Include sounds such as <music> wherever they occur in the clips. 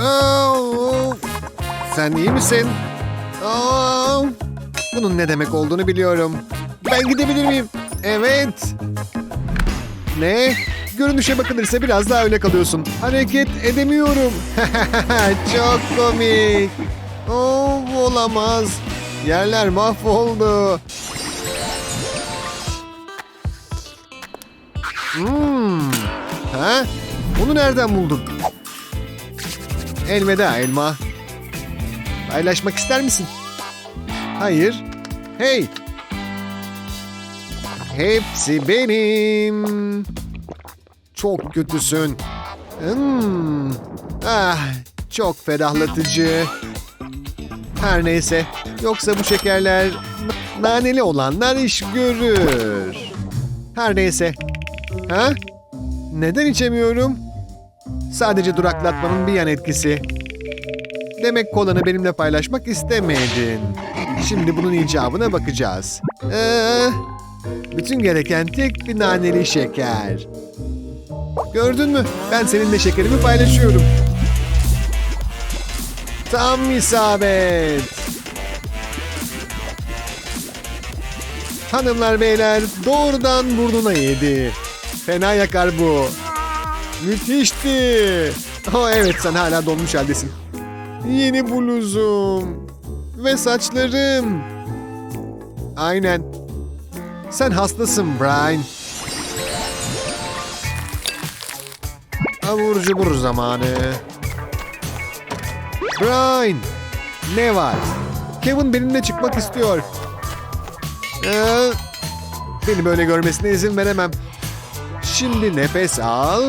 Oo, sen iyi misin? Oo, bunun ne demek olduğunu biliyorum. Ben gidebilir miyim? Evet. Ne? Görünüşe bakılırsa biraz daha öyle kalıyorsun. Hareket edemiyorum. <laughs> Çok komik. Oo, olamaz. Yerler mahvoldu. Hmm. Ha? Bunu nereden buldun? Elveda elma. Paylaşmak ister misin? Hayır. Hey. Hepsi benim. Çok kötüsün. Hmm. Ah, çok ferahlatıcı. Her neyse. Yoksa bu şekerler na- naneli olanlar iş görür. Her neyse. Ha? Neden içemiyorum? Sadece duraklatmanın bir yan etkisi. Demek kolanı benimle paylaşmak istemedin. Şimdi bunun icabına bakacağız. Ee, bütün gereken tek bir naneli şeker. Gördün mü? Ben seninle şekerimi paylaşıyorum. Tam isabet. Hanımlar beyler doğrudan burnuna yedi. Fena yakar bu. Müthişti. Oh evet sen hala donmuş haldesin. Yeni bluzum. Ve saçlarım. Aynen. Sen hastasın Brian. Abur cubur zamanı. Brian. Ne var? Kevin benimle çıkmak istiyor. Ee, beni böyle görmesine izin veremem. Şimdi nefes al.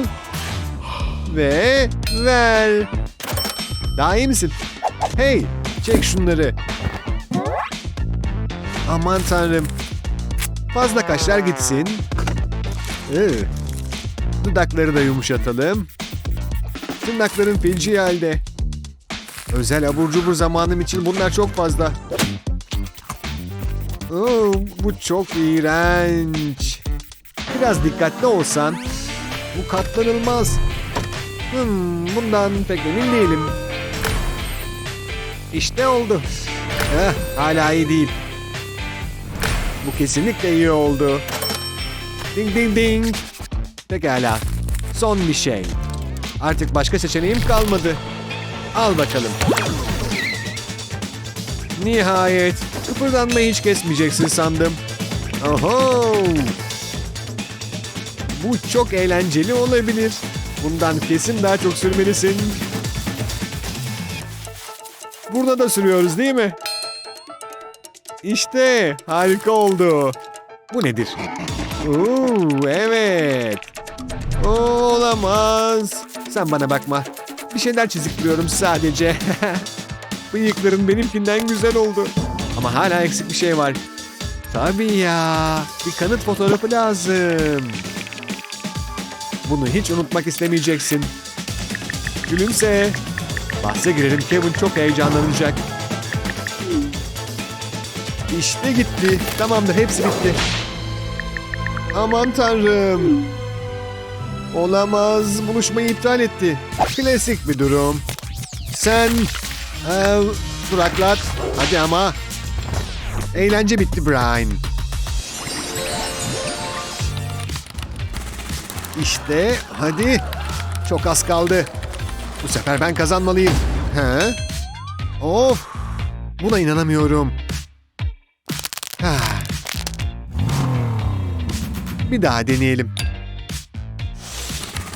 Ve ver. Daha iyi misin? Hey, çek şunları. Aman tanrım. Fazla kaşlar gitsin. Iı. Dudakları da yumuşatalım. Tırnakların feci halde. Özel abur cubur zamanım için bunlar çok fazla. Oo, bu çok iğrenç. Biraz dikkatli olsan. Bu katlanılmaz. Hmm, bundan pek emin değilim. İşte oldu. Eh, hala iyi değil. Bu kesinlikle iyi oldu. Ding ding ding. Pekala. Son bir şey. Artık başka seçeneğim kalmadı. Al bakalım. Nihayet. Kıpırdanmayı hiç kesmeyeceksin sandım. Oho! Bu çok eğlenceli olabilir. Bundan kesin daha çok sürmelisin. Burada da sürüyoruz değil mi? İşte harika oldu. Bu nedir? Oo, evet. Oo, olamaz. Sen bana bakma. Bir şeyler çiziktiriyorum sadece. <laughs> Bıyıkların benimkinden güzel oldu. Ama hala eksik bir şey var. Tabii ya. Bir kanıt fotoğrafı lazım. Bunu hiç unutmak istemeyeceksin. Gülümse. Bahse girelim Kevin çok heyecanlanacak. İşte gitti. Tamamdır hepsi bitti. Aman tanrım. Olamaz. Buluşmayı iptal etti. Klasik bir durum. Sen... Ee, duraklat. Hadi ama. Eğlence bitti Brian. İşte hadi. Çok az kaldı. Bu sefer ben kazanmalıyım. He? Of. Buna inanamıyorum. Ha. Bir daha deneyelim.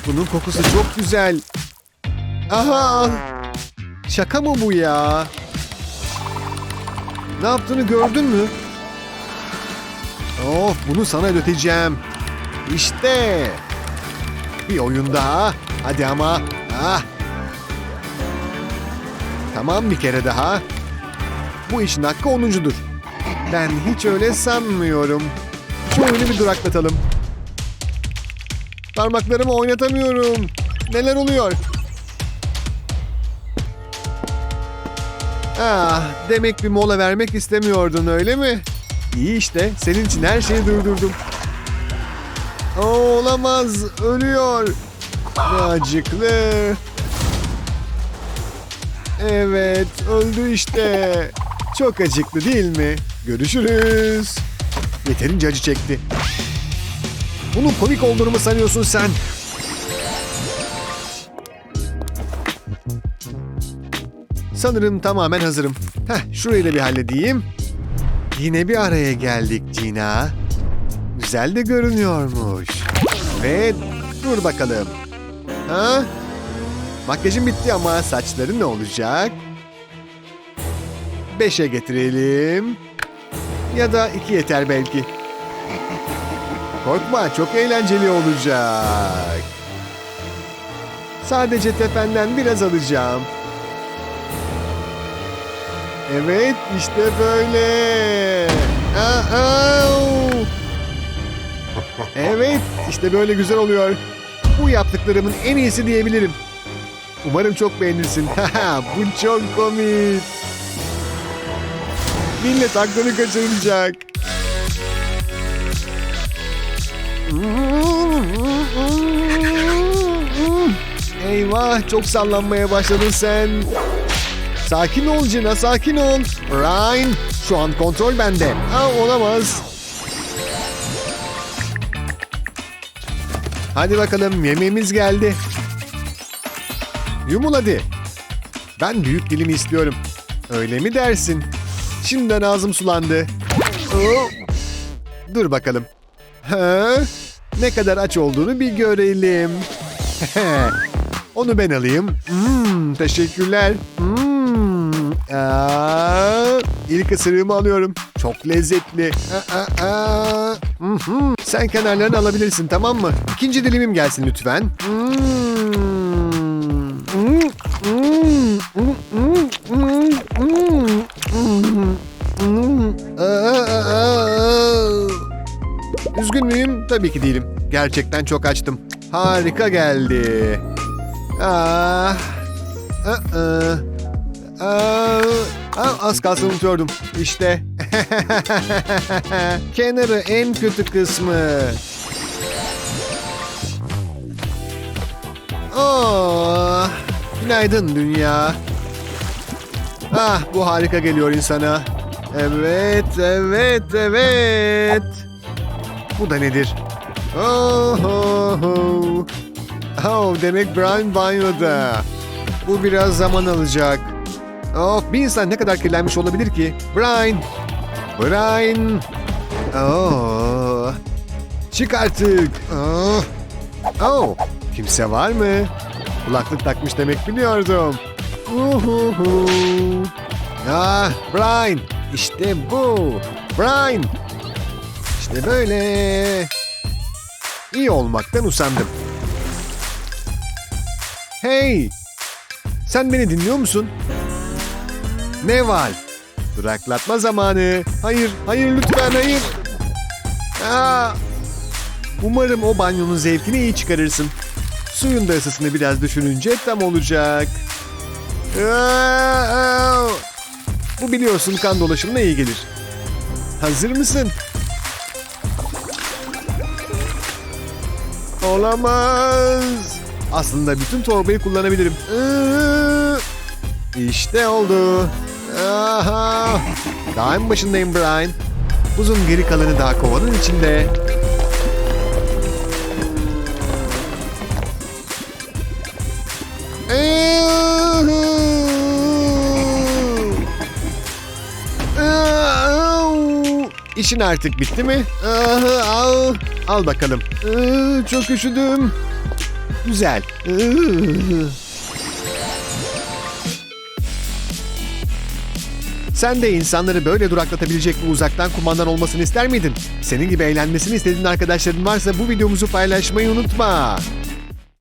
Bunun kokusu çok güzel. Aha! Şaka mı bu ya? Ne yaptığını gördün mü? Of bunu sana ödeteceğim. İşte. Bir oyun daha. Hadi ama. Ah. Tamam bir kere daha. Bu işin hakkı onuncudur. Ben hiç öyle sanmıyorum. Şu oyunu bir duraklatalım. Parmaklarımı oynatamıyorum. Neler oluyor? Ah, demek bir mola vermek istemiyordun öyle mi? İyi işte, senin için her şeyi durdurdum. Olamaz, ölüyor. Ne acıklı. Evet, öldü işte. Çok acıklı değil mi? Görüşürüz. Yeterince acı çekti. Bunun komik olduğunu mu sanıyorsun sen? Sanırım tamamen hazırım. Heh, şurayı da bir halledeyim. Yine bir araya geldik Cina. Güzel de görünüyormuş. Ve dur bakalım. Ha? Makyajın bitti ama saçların ne olacak? Beşe getirelim. Ya da iki yeter belki. Korkma çok eğlenceli olacak. Sadece tependen biraz alacağım. Evet işte böyle. Aa, au. Evet işte böyle güzel oluyor. Bu yaptıklarımın en iyisi diyebilirim. Umarım çok beğenirsin. <laughs> Bu çok komik. Millet aklını kaçıracak. Eyvah çok sallanmaya başladın sen. Sakin ol Cina sakin ol. Ryan şu an kontrol bende. Aa, olamaz. Hadi bakalım yemeğimiz geldi. Yumul hadi. Ben büyük dilimi istiyorum. Öyle mi dersin? Şimdiden ağzım sulandı. Dur bakalım. Ne kadar aç olduğunu bir görelim. <laughs> Onu ben alayım. Hmm, teşekkürler. Hmm. Aa, ilk ısırığımı alıyorum. Çok lezzetli. Aa, aa. Hı. Sen kenarlarını alabilirsin tamam mı? İkinci dilimim gelsin lütfen. Üzgün müyüm? Tabii ki değilim. Gerçekten çok açtım. Harika geldi. Ah. Aa. Aa. Aa, az kalsın unutuyordum. İşte. <laughs> Kenarı en kötü kısmı. Oh. Günaydın dünya. Ah bu harika geliyor insana. Evet, evet, evet. Bu da nedir? Oh, oh, oh. oh demek Brian banyoda. Bu biraz zaman alacak. Of bir insan ne kadar kirlenmiş olabilir ki? Brian! Brian! Oh. Çık artık. Oh. oh. Kimse var mı? Kulaklık takmış demek biliyordum. Uhuhu. Ah Brian! İşte bu. Brian! İşte böyle. İyi olmaktan usandım. Hey! Sen beni dinliyor musun? Ne var? Duraklatma zamanı. Hayır, hayır lütfen hayır. Aa, umarım o banyonun zevkini iyi çıkarırsın. Suyun da ısısını biraz düşününce tam olacak. Aa, bu biliyorsun kan dolaşımına iyi gelir. Hazır mısın? Olamaz. Aslında bütün torbayı kullanabilirim. İşte oldu. Aha. Daha en başındayım Brian. Buzun geri kalanı daha kovanın içinde. İşin artık bitti mi? Al, al bakalım. Çok üşüdüm. Güzel. Sen de insanları böyle duraklatabilecek bir uzaktan kumandan olmasını ister miydin? Senin gibi eğlenmesini istediğin arkadaşların varsa bu videomuzu paylaşmayı unutma.